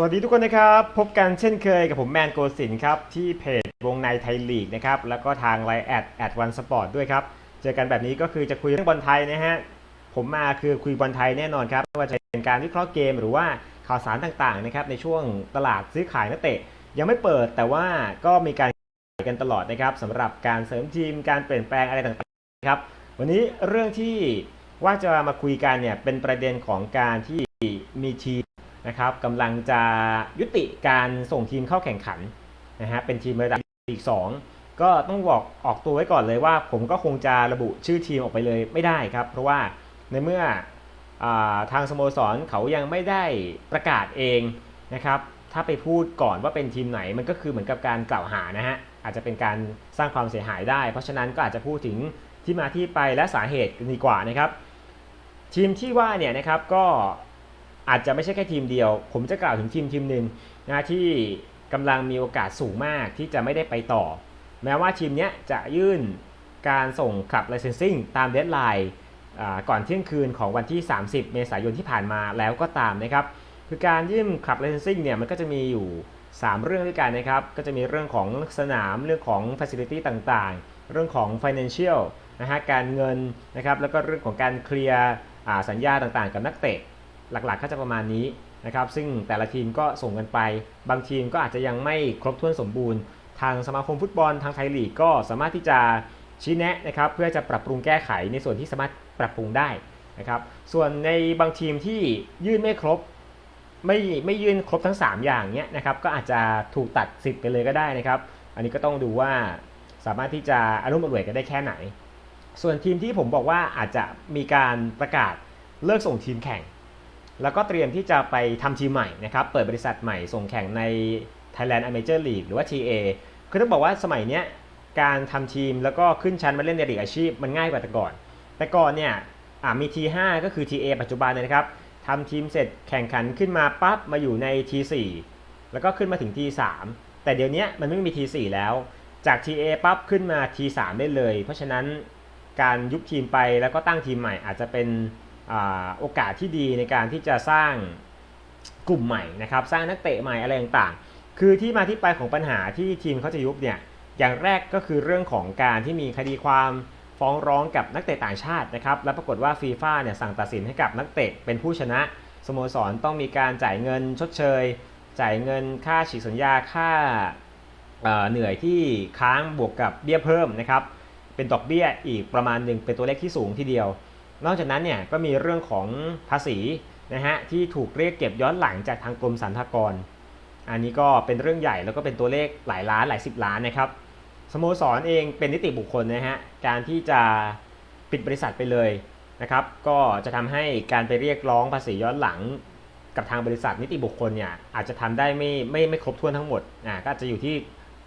สวัสดีทุกคนนะครับ พบกันเช่นเคยกับผมแมนโกสินครับ ที่เพจวงในไทยลีกนะครับ แล้วก็ทางไลน์แอดแอดวันสปอร์ตด้วยครับ เจอกันแบบนี้ก็คือจะคุยเรื่องบอลไทยนะฮะ ผมมาคือคุยบอลไทยแน่นอนครับไม่ว่าจะเป็นการวิเคราะห์เกมหรือว่าข่าวสารต่างๆนะครับในช่วงตลาดซื้อขายนักเตะ ยังไม่เปิดแต่ว่าก็มีการขายกันตลอดนะครับสำหรับการเสริมทีมการเปลี่ยนแปลงอะไรต่างๆนะครับวันนี้เรื่องที่ว่าจะมาคุยกันเนี่ยเป็นประเด็นของการที่มีทีม นะครับกำลังจะยุติการส่งทีมเข้าแข่งขันนะฮะเป็นทีมระดับลีก2ก็ต้องบอกออกตัวไว้ก่อนเลยว่า ผมก็คงจะระบุชื่อทีมออกไปเลยไม่ได้ครับ เพราะว่าในเมื่ออทางสโมสรเขายังไม่ได้ประกาศเองนะครับถ้าไปพูดก่อนว่าเป็นทีมไหนมันก็คือเหมือนกับการกล่าวหานะฮะอาจจะเป็นการสร้างความเสียหายได้ เพราะฉะนั้นก็อาจจะพูดถึงที่มาที่ไปและสาเหตุดีกว่านะครับ ทีมที่ว่าเนี่ยนะครับก็ อาจจะไม่ใช่แค่ทีมเดียว ผมจะกล่าวถึงทีมทีมหนึ่งนะที่กำลังมีโอกาสสูงมากที่จะไม่ได้ไปต่อ แม้ว่าทีมนี้จะยื่นการส่งคลับ licensing ตามเดดไลน์ก่อนเที่ยงคืนของวันที่ 30 เมษายนที่ผ่านมาแล้วก็ตามนะครับ คือการยื่นคลับ licensing เนี่ยมันก็จะมีอยู่ 3 เรื่องด้วยกันนะครับ ก็จะมีเรื่องของสนามเรื่องของ facility ต่างๆ เรื่องของ financial นะฮะการเงินนะครับแล้วก็เรื่องของการเคลียร์สัญญาต่างๆ กับนักเตะ หลักๆก็จะประมาณนี้นะครับซึ่งแต่ละทีมก็ส่งกันไป บางทีมก็อาจจะยังไม่ครบถ้วนสมบูรณ์ ทางสมาคมฟุตบอลทางไทยลีกก็สามารถที่จะชี้แนะนะครับเพื่อจะปรับปรุงแก้ไขในส่วนที่สามารถปรับปรุงได้นะครับส่วนในบางทีมที่ยื่นไม่ครบไม่ไม่ยื่นครบทั้ง 3 อย่างเนี้ยนะครับก็อาจจะถูกตัดสิทธิ์ไปเลยก็ได้นะครับอันนี้ก็ต้องดูว่าสามารถที่จะอารมณ์อร่วยกันได้แค่ไหน ส่วนทีมที่ผมบอกว่าอาจจะมีการประกาศเลิกส่งทีมแข่ง แล้วก็เตรียมที่จะไปทำทีมใหม่นะครับ เปิดบริษัทใหม่ส่งแข่งใน Thailand Amateur League หรือว่า TA คือต้องบอกว่าสมัยเนี้ยการทำทีมแล้วก็ขึ้นชั้นมาเล่นในลีกอาชีพมันง่ายกว่าแต่ก่อน แต่ก่อนเนี่ยมี T5 ก็คือ TA ปัจจุบันนะครับทำทีมเสร็จแข่งขันขึ้นมาปั๊บมาอยู่ใน T4 แล้วก็ขึ้นมาถึง T3 แต่เดี๋ยวนี้มันไม่มี T4 แล้ว จาก TA ปั๊บขึ้นมา T3 ได้เลย เพราะฉะนั้นการยุบทีมไปแล้วก็ตั้งทีมใหม่อาจจะเป็น โอกาสที่ดีในการที่จะสร้างกลุ่มใหม่นะครับ สร้างนักเตะใหม่อะไรต่างๆ คือที่มาที่ไปของปัญหาที่ทีมเขาจะยุบเนี่ยอย่างแรกก็คือเรื่องของการที่มีคดีความฟ้องร้องกับนักเตะต่างชาตินะครับ แล้วปรากฏว่าฟีฟ่าเนี่ยสั่งตัดสินให้กับนักเตะเป็นผู้ชนะสโมสรต้องมีการจ่ายเงินชดเชย จ่ายเงินค่าฉีกสัญญาค่าเเหนื่อยที่ค้างบวกกับเบี้ยเพิ่มนะครับเป็นดอกเบี้ยอีกประมาณหนึ่งเป็นตัวเลขที่สูงทีเดียว นอกจากนั้นเนี่ยก็มีเรื่องของภาษีนะฮะที่ถูกเรียกเก็บย้อนหลังจากทางกรมสรรพากร อันนี้ก็เป็นเรื่องใหญ่แล้วก็เป็นตัวเลขหลายล้านหลายสิบล้านนะครับสโมสรเองเป็นนิติบุคคลนะฮะการที่จะปิดบริษัทไปเลยนะครับ ก็จะทำให้การไปเรียกร้องภาษีย้อนหลังกับทางบริษัทนิติบุคคลเนี่ยอาจจะทำได้ไม่ไม่ไม่ครบถ้วนทั้งหมดอ่าก็อาจจะอยู่ที่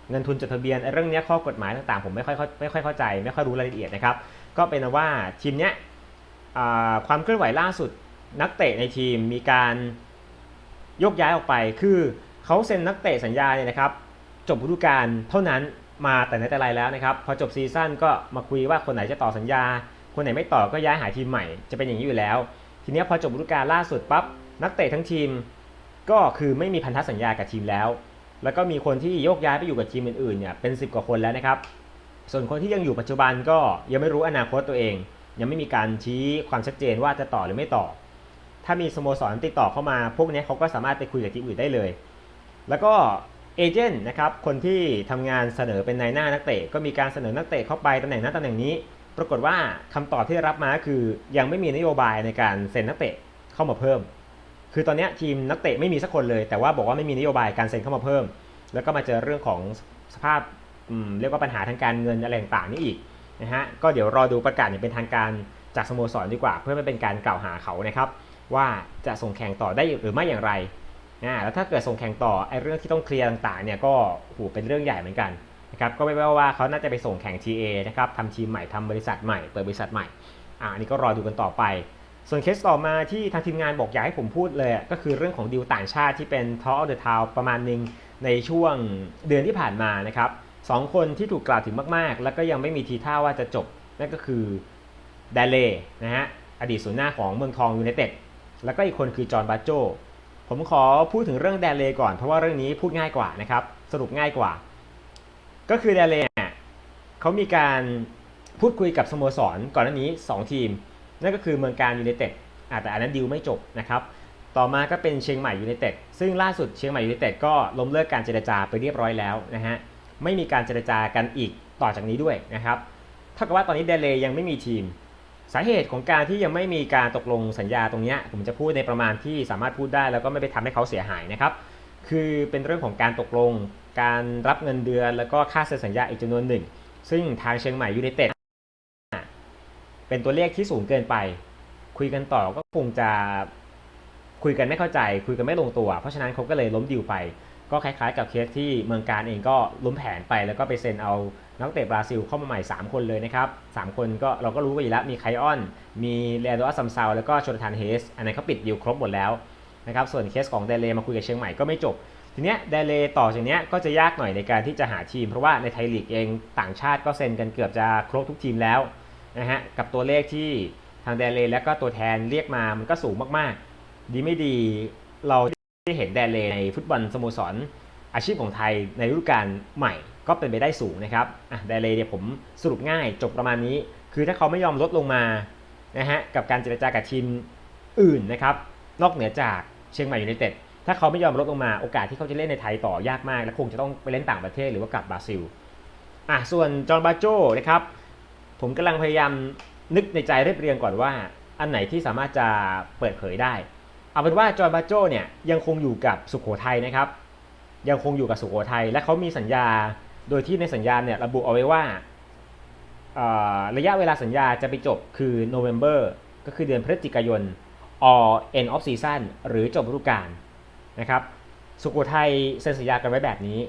เงินทุนจดทะเบียนเรื่องนี้ข้อกฎหมายต่างๆ ผมไม่ค่อยไม่ค่อยเข้าใจ ไม่ค่อยรู้รายละเอียดนะครับ ก็เป็นว่าทีมเนี้ย ความเคลื่อนไหวล่าสุดนักเตะในทีมมีการยกย้ายออกไป คือเขาเซ็นนักเตะสัญญาเนี่ยนะครับ จบฤดูกาลเท่านั้นมาแต่ไหนแต่ไรแล้วนะครับ พอจบซีซั่นก็มาคุยว่าคนไหนจะต่อสัญญา คนไหนไม่ต่อก็ย้ายหาทีมใหม่จะเป็นอย่างนี้อยู่แล้ว ทีนี้พอจบฤดูกาลล่าสุดปั๊บนักเตะทั้งทีม ก็คือไม่มีพันธสัญญากับทีมแล้ว แล้วก็มีคนที่โยกย้ายไปอยู่กับทีมอื่นๆเนี่ยเป็น 10 กว่าคนแล้วนะครับ ส่วนคนที่ยังอยู่ปัจจุบันก็ยังไม่รู้อนาคตตัวเอง ยังไม่มีการชี้ความชัดเจนว่าจะต่อหรือไม่ต่อ ถ้ามีสโมสรติดต่อเข้ามา พวกนี้เขาก็สามารถไปคุยกับทีมอื่นได้เลย แล้วก็เอเจนต์นะครับ คนที่ทำงานเสนอเป็นนายหน้านักเตะ ก็มีการเสนอนักเตะเข้าไปตำแหน่งนั้นตำแหน่งนี้ ปรากฏว่าคำตอบที่ได้รับมาคือยังไม่มีนโยบายในการเซ็นนักเตะเข้ามาเพิ่ม คือตอนนี้ทีมนักเตะไม่มีสักคนเลย แต่ว่าบอกว่าไม่มีนโยบายการเซ็นเข้ามาเพิ่ม แล้วก็มาเจอเรื่องของสภาพเรียกว่าปัญหาทางการเงินอะไรต่างๆนี่อีก นะฮะก็เดี๋ยวรอดูประกาศอย่างเป็นทางการจากสโมสรดีกว่า เพื่อไม่เป็นการกล่าวหาเขานะครับ ว่าจะส่งแข่งต่อได้หรือไม่อย่างไรนะแล้วถ้าเกิดส่งแข่งต่อไอ้เรื่องที่ต้องเคลียร์ต่างๆเนี่ยก็โหเป็นเรื่องใหญ่เหมือนกันนะครับก็ไม่แปลว่าเขาน่าจะไปส่งแข่ง TA นะครับทำทีมใหม่ทำบริษัทใหม่เปิดบริษัทใหม่อ่าอันนี้ก็รอดูกันต่อไป ส่วนเคสต่อมาที่ทางทีมงานบอกอยากให้ผมพูดเลยก็คือเรื่องของดีลต่างชาติที่เป็น Talk of the Town ประมาณหนึ่งในช่วงเดือนที่ผ่านมานะครับ สองคนที่ถูกกล่าวถึงมากๆ แล้วก็ยังไม่มีทีท่าว่าจะจบ นั่นก็คือเดเล่นะฮะอดีตศูนย์หน้าของเมืองทองยูไนเต็ดแล้วก็อีกคนคือจอห์นบาโจผมขอพูดถึงเรื่องแดเลก่อน เพราะว่าเรื่องนี้พูดง่ายกว่านะครับสรุปง่ายกว่า ก็คือแดเลเนี่ยเขามีการพูดคุยกับสโมสรก่อนหน้านี้ 2 ทีม นั่นก็คือเมืองการยูไนเต็ดอะแต่อันนั้นดีลไม่จบนะครับต่อมาก็เป็นเชียงใหม่ยูไนเต็ดซึ่งล่าสุดเชียงใหม่ยูไนเต็ดก็ล้มเลิกการเจรจาไปเรียบร้อยแล้วนะฮะ ไม่มีการเจรจากันอีกต่อจากนี้ด้วยนะครับเท่ากับว่าตอนนี้เดเลยังไม่มีทีม สาเหตุของการที่ยังไม่มีการตกลงสัญญาตรงนี้ผมจะพูดในประมาณที่สามารถพูดได้ แล้วก็ไม่ไปทำให้เขาเสียหายนะครับคือเป็นเรื่องของการตกลง การรับเงินเดือน แล้วก็ค่าเซ็นสัญญาอีกจำนวนหนึ่ง ซึ่งทางเชียงใหม่ยูไนเต็ดเป็นตัวเลขที่สูงเกินไป คุยกันต่อก็คงจะคุยกันไม่เข้าใจ คุยกันไม่ลงตัว เพราะฉะนั้นเขาก็เลยล้มดิวไป ก็คล้ายๆกับเคสที่เมืองการเองก็ล้มแผนไปแล้วก็ไปเซ็นเอานักเตะบราซิลเข้ามาใหม่ 3 คนเลยนะครับ 3 คนก็เราก็รู้กันอยู่แล้วมีไคออน มีเลโดอัสซัมซาวแล้วก็โชนทานเฮส อันนั้นเขาปิดดิวครบหมดแล้วนะครับส่วนเคสของเดเลมาคุยกับเชียงใหม่ก็ไม่จบ ทีเนี้ยเดเลต่อจากเนี้ยก็จะยากหน่อยในการที่จะหาทีม เพราะว่าในไทยลีกเองต่างชาติก็เซ็นกันเกือบจะครบทุกทีมแล้วนะฮะกับตัวเลขที่ทางเดเลและก็ตัวแทนเรียกมามันก็สูงมากๆ ดีไม่ดีเรา ได้เห็นเดนเลในฟุตบอลสโมสรอาชีพของไทยในฤดูกาลใหม่ก็เป็นไปได้สูงนะครับอะไดเลเนี่ยผมสรุปง่ายจบประมาณนี้ คือถ้าเขาไม่ยอมลดลงมานะฮะกับการเจรจากับทีมอื่นนะครับนอกเหนือจากเชียงใหม่ยูไนเต็ดถ้าเขาไม่ยอมลดลงมาโอกาสที่เขาจะเล่นในไทยต่อยากมาก และคงจะต้องไปเล่นต่างประเทศหรือว่ากลับบราซิลอะส่วนจอห์บาโจนะครับผมกำลังพยายามนึกในใจเรียบเรียงก่อนว่า อันไหนที่สามารถจะเปิดเผยได้ เอาเป็นว่าจอห์บาโจเนี่ยยังคงอยู่กับสุโขทัยนะครับ ยังคงอยู่กับสุโขทัยและเขามีสัญญาโดยที่ในสัญญาเนี่ยระบุเอาไว้ว่าระยะเวลาสัญญาจะไปจบคือ November ก็คือเดือนพฤศจิกายน or end of season หรือจบฤดูกาลนะครับ สุโขทัยเซ็นสัญญากันไว้แบบนี้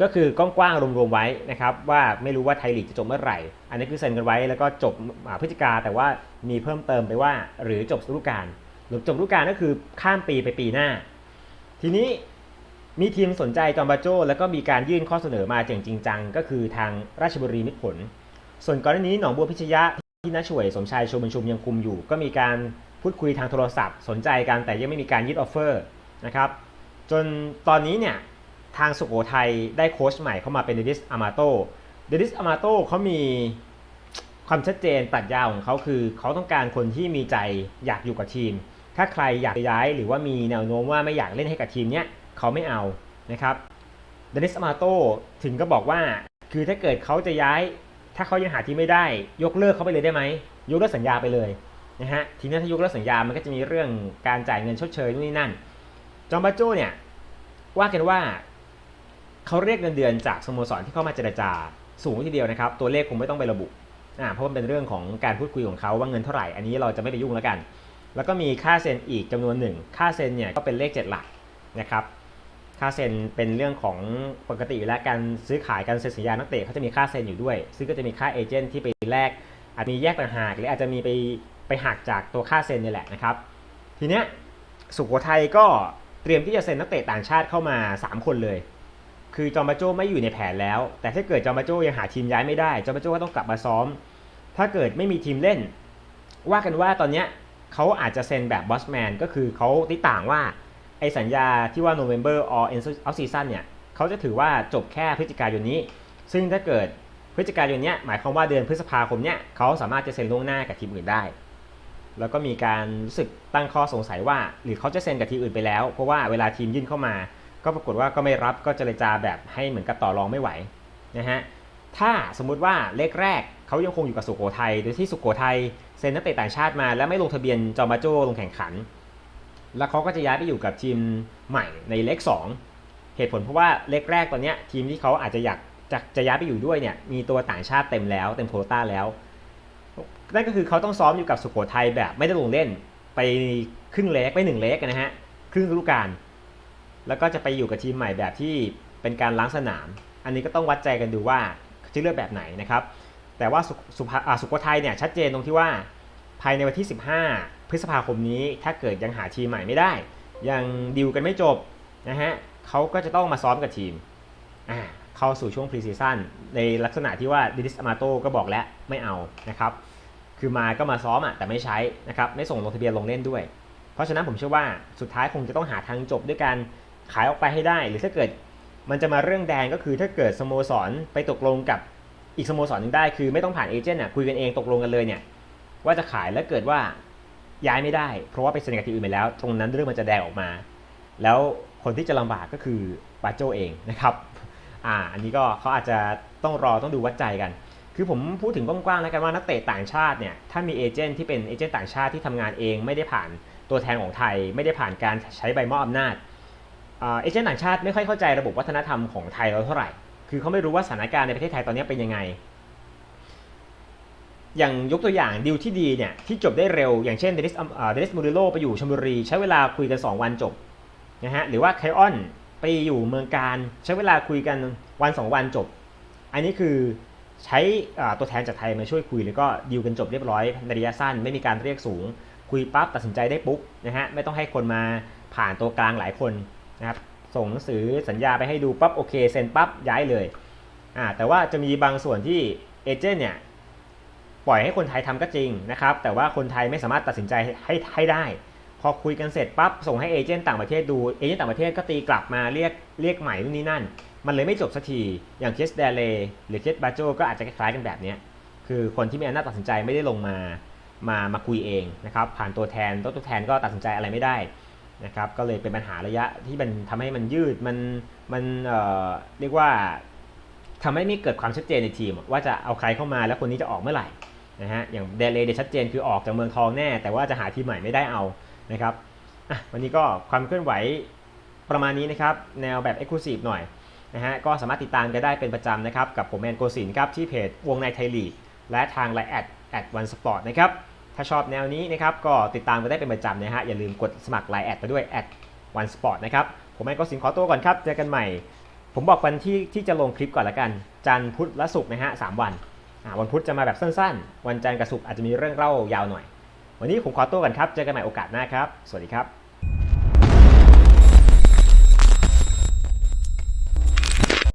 ก็คือกว้างๆรวมๆไว้นะครับ ว่าไม่รู้ว่าไทยลีกจะจบเมื่อไหร่ อันนี้คือเซ็นกันไว้แล้วก็จบพฤศจิกาแต่ว่ามีเพิ่มเติมไปว่าหรือจบฤดูกาล หรือจบฤดูกาลก็คือข้ามปีไปปีหน้า ทีนี้มีทีมสนใจจอมบาโจแล้วก็มีการยื่นข้อเสนอมาอย่างจริงจังก็คือทางราชบุรีมิตรผล ส่วนก่อนหน้านี้หนองบัวพิชยะที่น้าช่วยสมชายชมบัญชุมยังคุมอยู่ ก็มีการพูดคุยทางโทรศัพท์ สนใจกันแต่ยังไม่มีการยึดออฟเฟอร์นะครับจนตอนนี้เนี่ยทางสุโขทัยได้โค้ชใหม่เข้ามาเป็นเดนิสอามาโตเดนิสอามาโตเขามีความชัดเจนปรัชญาของเขาคือ เขาต้องการคนที่มีใจอยากอยู่กับทีม ถ้าใครอยากย้ายหรือว่ามีแนวโน้มว่าไม่อยากเล่นให้กับทีมเนี้ยเขาไม่เอานะครับเดนิสมาโตถึงก็บอกว่า คือถ้าเกิดเขาจะย้าย ถ้าเขายังหาทีมไม่ได้ ยกเลิกเขาไปเลยได้ไหมยกเลิกสัญญาไปเลยนะฮะทีนี้ถ้ายกเลิกสัญญามันก็จะมีเรื่องการจ่ายเงินชดเชยนู่นนี่นั่น จอมบาโจเนี่ยว่ากันว่าเขาเรียกเงินเดือนจากสโมสรที่เข้ามาเจรจาสูงทีเดียวนะครับ ตัวเลขคงไม่ต้องไประบุอ่าเพราะมันเป็นเรื่องของการพูดคุยของเขาว่าเงินเท่าไหร่ อันนี้เราจะไม่ไปยุ่งแล้วกัน แล้วก็มีค่าเซ็นอีกจำนวนหนึ่ง ค่าเซ็นเนี่ยก็เป็นเลขเจ็ดหลักนะครับ ค่าเซ็นเป็นเรื่องของปกติอยู่แล้วการซื้อขายการเซ็นสัญญานักเตะเขาจะมีค่าเซ็นอยู่ด้วย ซึ่งก็จะมีค่าเอเจนต์ที่ไปแลกอาจมีแยกต่างหากหรืออาจจะมีไปไปหักจากตัวค่าเซ็นนี่แหละนะครับ ทีเนี้ยสุโขทัยก็เตรียมที่จะเซ็นนักเตะต่างชาติเข้ามา 3 คนเลย คือจอมบาโจไม่อยู่ในแผนแล้ว แต่ถ้าเกิดจอมบาโจยังหาทีมย้ายไม่ได้ จอมบาโจก็ต้องกลับมาซ้อม ถ้าเกิดไม่มีทีมเล่น ว่ากันว่าตอนเนี้ย เขาอาจจะเซ็นแบบบอสแมนก็คือเขาติต่างว่าไอสัญญาที่ว่า November or end of season เนี่ยเขาจะถือว่าจบแค่พฤศจิกายนนี้ ซึ่งถ้าเกิดพฤศจิกายนเนี้ยหมายความว่าเดือนพฤษภาคมเนี้ยเขาสามารถจะเซ็นล่วงหน้ากับทีมอื่นได้ แล้วก็มีการรู้สึกตั้งข้อสงสัยว่า หรือเขาจะเซ็นกับทีมอื่นไปแล้ว เพราะว่าเวลาทีมยื่นเข้ามา ก็ปรากฏว่าก็ไม่รับก็เจรจาแบบให้เหมือนกับต่อรองไม่ไหวนะฮะถ้าสมมุติว่าเลขแรก เขายังคงอยู่กับสุโขทัยโดยที่สุโขทัยเซ็นนักเตะต่างชาติมาแล้วไม่ลงทะเบียนจอมาโจลงแข่งขัน แล้วเขาก็จะย้ายไปอยู่กับทีมใหม่ในเลข2เหตุผลเพราะว่าเลขแรกตอนนี้ทีมที่เขาอาจจะอยากจะจะย้ายไปอยู่ด้วยเนี่ยมีตัวต่างชาติเต็มแล้วเต็มโคต้าแล้วนั่นก็คือเขาต้องซ้อมอยู่กับสุโขทัยแบบไม่ได้ลงเล่นไปครึ่งเล็กไปหนึ่งเล็กนะฮะครึ่งฤดูกาลแล้วก็จะไปอยู่กับทีมใหม่แบบที่เป็นการล้างสนาม อันนี้ก็ต้องวัดใจกันดูว่าจะเลือกแบบไหนนะครับ แต่ว่าสุสุภาอ่าสุโขทัยเนี่ยชัดเจนตรงที่ว่าภายในวันที่ 15 พฤษภาคมนี้ถ้าเกิดยังหาทีมใหม่ไม่ได้ ยังดิวกันไม่จบนะฮะเขาก็จะต้องมาซ้อมกับทีมอ่าเข้าสู่ช่วงพรีซีซั่นในลักษณะที่ว่าดิดิสอมาโตก็บอกแล้วไม่เอานะครับคือมาก็มาซ้อมอะแต่ไม่ใช้นะครับไม่ส่งลงทะเบียนลงเล่นด้วย เพราะฉะนั้นผมเชื่อว่าสุดท้ายคงจะต้องหาทางจบด้วยการขายออกไปให้ได้ หรือถ้าเกิดมันจะมาเรื่องแดงก็คือถ้าเกิดสโมสรไปตกลงกับ อีกสโมสรหนึ่งได้คือไม่ต้องผ่านเอเจนต์อะคุยกันเองตกลงกันเลยเนี่ยว่าจะขายแล้วเกิดว่าย้ายไม่ได้ เพราะว่าไปเซ็นกับทีมอื่นไปแล้ว ตรงนั้นเรื่องมันจะแดงออกมา แล้วคนที่จะลำบากก็คือบาโจเองนะครับอ่าอันนี้ก็เขาอาจจะต้องรอต้องดูวัดใจกัน คือผมพูดถึงกว้างๆแล้วกันว่านักเตะต่างชาติเนี่ยถ้ามีเอเจนต์ที่เป็นเอเจนต์ต่างชาติที่ทำงานเองไม่ได้ผ่านตัวแทนของไทย ไม่ได้ผ่านการใช้ใบมอบอำนาจเอเจนต์ต่างชาติไม่ค่อยเข้าใจระบบวัฒนธรรมของไทยเราเท่าไหร่ คือเขาไม่รู้ว่าสถานการณ์ในประเทศไทยตอนนี้เป็นยังไง อย่างยกตัวอย่างดีลที่ดีเนี่ยที่จบได้เร็ว อย่างเช่นเดนิสเดนิสมูริโลไปอยู่ชลบุรี ใช้เวลาคุยกัน 2 วันจบนะฮะหรือว่าไคออนไปอยู่เมืองการใช้เวลาคุยกันวัน 2 วันจบ อันนี้คือใช้ตัวแทนจากไทยมาช่วยคุย แล้วก็ดีลกันจบเรียบร้อยในระยะสั้นไม่มีการเรียกสูง คุยปั๊บตัดสินใจได้ปุ๊บนะฮะไม่ต้องให้คนมาผ่านตัวกลางหลายคนนะครับ ส่งหนังสือสัญญาไปให้ดูปั๊บโอเคเซ็นปั๊บย้ายเลยอ่าแต่ว่าจะมีบางส่วนที่เอเจนต์เนี่ยปล่อยให้คนไทยทำก็จริงนะครับ แต่ว่าคนไทยไม่สามารถตัดสินใจให้ให้ได้ พอคุยกันเสร็จปั๊บส่งให้เอเจนต์ต่างประเทศดูเอเจนต์ต่างประเทศก็ตีกลับมาเรียกเรียกใหม่นู่นนี่นั่น มันเลยไม่จบสักทีอย่างเคสเดเลหรือเคสบาโจก็อาจจะคล้ายกันแบบนี้คือคนที่มีอำนาจตัดสินใจไม่ได้ลงมามามาคุยเองนะครับผ่านตัวแทนตัวตัวแทนก็ตัดสินใจอะไรไม่ได้ นะครับก็เลยเป็นปัญหาระยะที่มันทำให้มันยืดมันมันเอ่อเรียกว่าทำให้ไม่เกิดความชัดเจนในทีม ว่าจะเอาใครเข้ามาแล้วคนนี้จะออกเมื่อไหร่นะฮะอย่างเดเลเดชัดเจนคือออกจากเมืองทองแน่ แต่ว่าจะหาทีมใหม่ไม่ได้เอานะครับวันนี้ก็ความเคลื่อนไหวประมาณนี้นะครับ แนวแบบ e x c l u s i v e หน่อยนะฮะก็สามารถติดตามกันได้เป็นประจำนะครับ กับผมแมนโกศินครับที่เพจวงในไทยลีกและทางไลน์แอดแอดวันสปอร์ตนะครับ ถ้าชอบแนวนี้นะครับก็ติดตามกันได้เป็นประจำนะฮะอย่าลืมกดสมัครไลน์แอดไปด้วยแอดวันสปอร์ตนะครับผมเองก็สินขอตัวก่อนครับเจอกันใหม่ ผมบอกวันที่ที่จะลงคลิปก่อนละกัน จันทร์พุธและศุกร์นะฮะสามวันวันพุธจะมาแบบสั้นๆ วันจันทร์กับศุกร์อาจจะมีเรื่องเล่ายาวหน่อย วันนี้ผมขอตัวก่อนครับเจอกันใหม่โอกาสหน้าครับ สวัสดีครับ